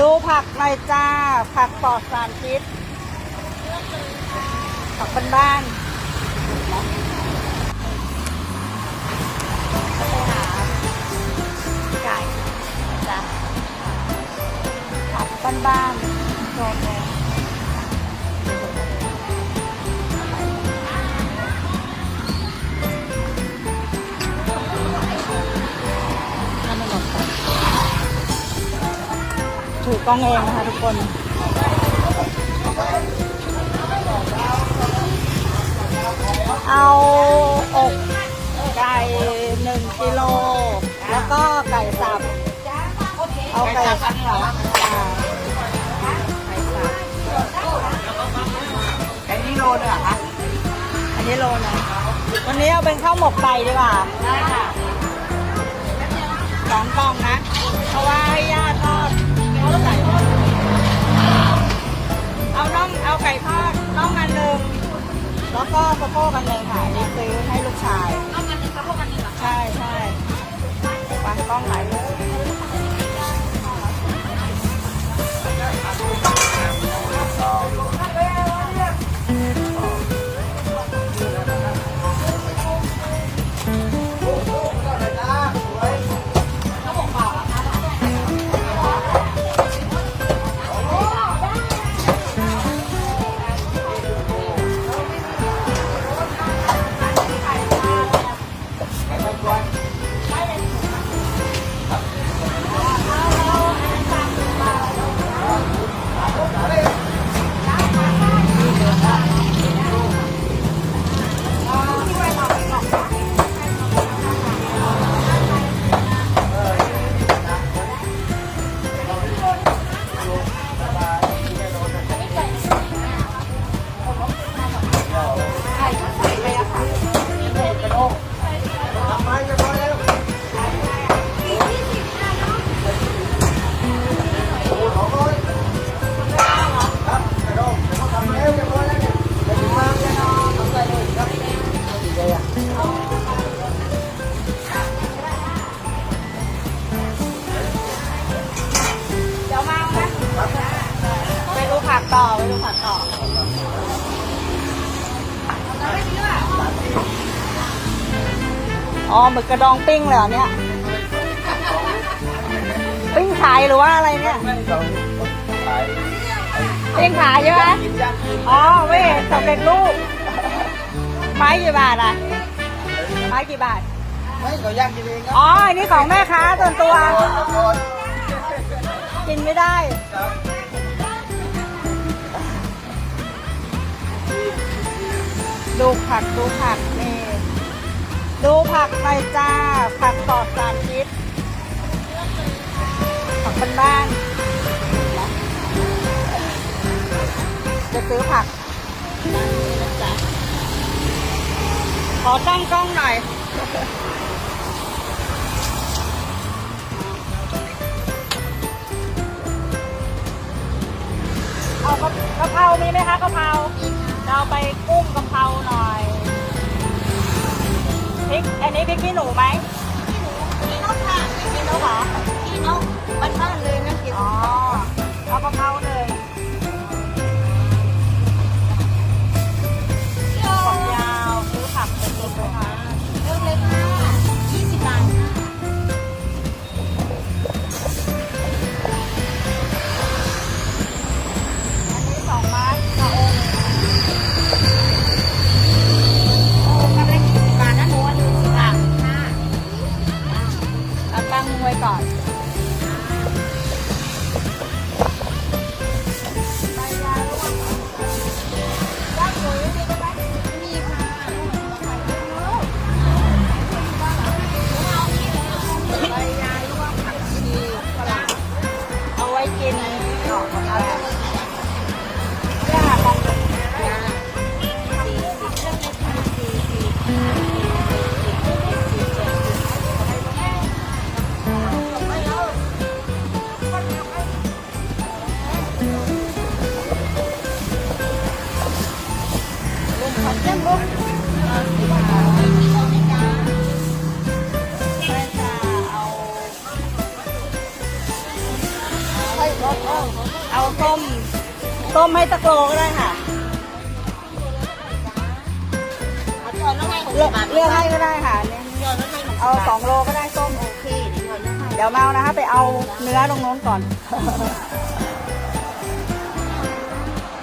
ดูผักหน่อยจ้า ผักปลอดสารพิษผักบ้านๆไหาไก่จ้ะผักบ้านๆโดนเลย ถูกกล้องเองนะคะทุกคนเอาอกไก่หนึ่งกิโล แล้วก็ไก่สับ เอาไก่สับอ่าไก่สับไอ้นี่โลนึงเหรอคะ อันนี้โลนะวันนี้เอาเป็นข้าวหมกไก่ดีกว่าได้ค่ะสองกล่องนะ เพราะว่าให้ย่าทอ สะโพกกันเลยค่ะนี่ซื้อให้ลูกชายเอากันหนึ่งสะโพาะกันหนึ่ ต่อไปดูผักต่ออ๋อหมึกกระดองปิ้งเลยเหรอเนี่ย ปิ้งขายหรือว่าอะไรเนี่ย ปิ้งขายใช่ไหมอ๋อไม่เห็นสำเร็จรูปไม้กี่บาทอะไม้กี่บาท ไม่เขาย่างกินเองครับอ๋ออันนี้ของแม่ค้าส่วนตัว ดูผักดูผักนี่ดูผักไปจ้า ผักปลอดสารพิษผักบ้านๆจะซื้อผักขอตั้งกล้องหน่อยเอากะกะเพรามีไหมคะกระเพราเอาไปกุ้ง เพราหน่อยพริกอันนี้พริกขี้หนูไหมพี่นกค่ะพริกขี้หนูเหรอพี่นกบ้านๆเลยนะกินอ๋อเอากะเพราเลย กินดอกมะพร้าวย่าบางอย่างสี่สิบสี่สิบลุงขอเยี่ยมลุงแม่จะเอา ไส้รถโอ้เอาส้มส้มให้ตะโกก็ได้ค่ะเอาจอนแล้วให้หกเลืสิอกบบาทเลือกให้ก็ได้ค่ะเนี่ยจอนแล้วให้หกสิบบาทเอาสองโลก็ได้ส้ม โอเคเดี๋ยวจอนแล้วให้ เดี๋ยวมาเอานะคะ ไปเอาเนื้อตรงโน้นก่อน